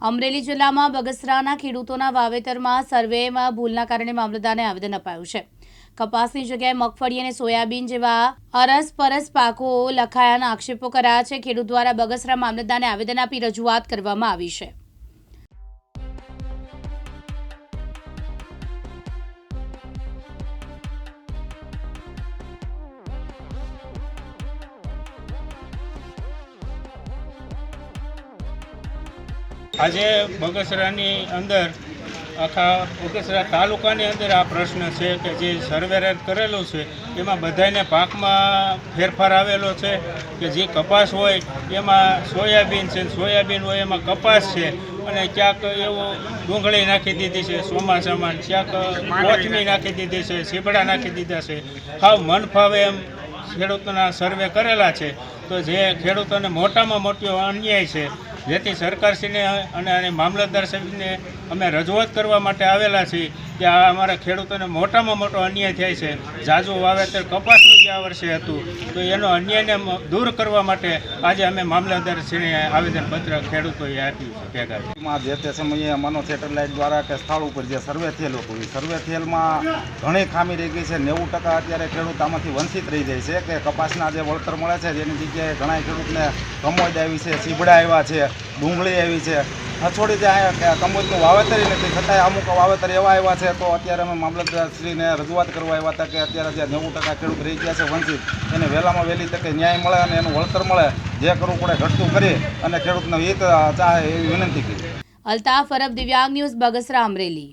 અમરેલી જિલ્લામાં બગસરાના ખેડૂતોના વાવેતરમાં સર્વેમાં ભૂલના કારણે મામલતદારને આવેદન અપાયું છે. કપાસની જગ્યાએ મગફળી અને સોયાબીન જેવા અરસપરસ પાકો લખાયાના આક્ષેપો કરાયા છે. ખેડૂત દ્વારા બગસરા મામલતદારને આવેદન આપી રજૂઆત કરવામાં આવી છે. આજે બગસરાની અંદર આખા બગસરા તાલુકાની અંદર આ પ્રશ્ન છે કે જે સર્વેર કરેલું છે એમાં બધાને પાકમાં ફેરફાર આવેલો છે કે જે કપાસ હોય એમાં સોયાબીન છે સોયાબીન હોય એમાં કપાસ છે અને ક્યાંક એવો ડુંગળી નાખી દીધી છે ચોમાસામાં ક્યાંક કોથમી નાખી દીધી છે સીબડા નાખી દીધા છે. હાવ મન ફાવે એમ ખેડૂતોના સર્વે કરેલા છે. તો જે ખેડૂતોને મોટામાં મોટો અન્યાય છે જેથી સરકારશ્રીને અને અને મામલતદાર સાહેબને અમે રજૂઆત કરવા માટે આવેલા છીએ કે આ અમારા ખેડૂતોને મોટામાં મોટો અન્યાય થાય છે. ઝાઝુ વાવેતર કપાસનું આ વર્ષે હતું, તો એનો અન્યાયને દૂર કરવા માટે આજે અમે મામલતદારશ્રીને આવેદનપત્ર ખેડૂતોએ આપ્યું છે, ભેગા. જે તે સમયે મનો સેટેલાઇટ દ્વારા કે સ્થળ ઉપર જે સર્વે થયેલો હોય સર્વે થયેલમાં ઘણી ખામી રહી ગઈ છે. નેવું ટકા અત્યારે ખેડૂત આમાંથી વંચિત રહી જાય છે કે કપાસના જે વળતર મળે છે, જેની જગ્યાએ ઘણા ખેડૂતને કમોદ આવી છે સીબડા આવ્યા છે, ડુંગળી આવી છે. હછોડી જે આ કે કમોદનું વાવેતર નથી છતાંય અમુક વાવેતર એવા આવ્યા છે, તો અત્યારે અમે મામલતદારશ્રીને રજૂઆત કરવા આવ્યા હતા કે અત્યારે જે નેવું ટકા ખેડૂત રહી ગયા છે વંચિત એને વહેલામાં વહેલી તકે ન્યાય મળે અને એનું વળતર મળે, જે કરવું પડે ઘટતું કરી અને ખેડૂતનો હિત ચાહે એવી વિનંતી કરી. અલ્તાફ અરબ દિવ્યાંગ ન્યૂઝ બગસરા અમરેલી.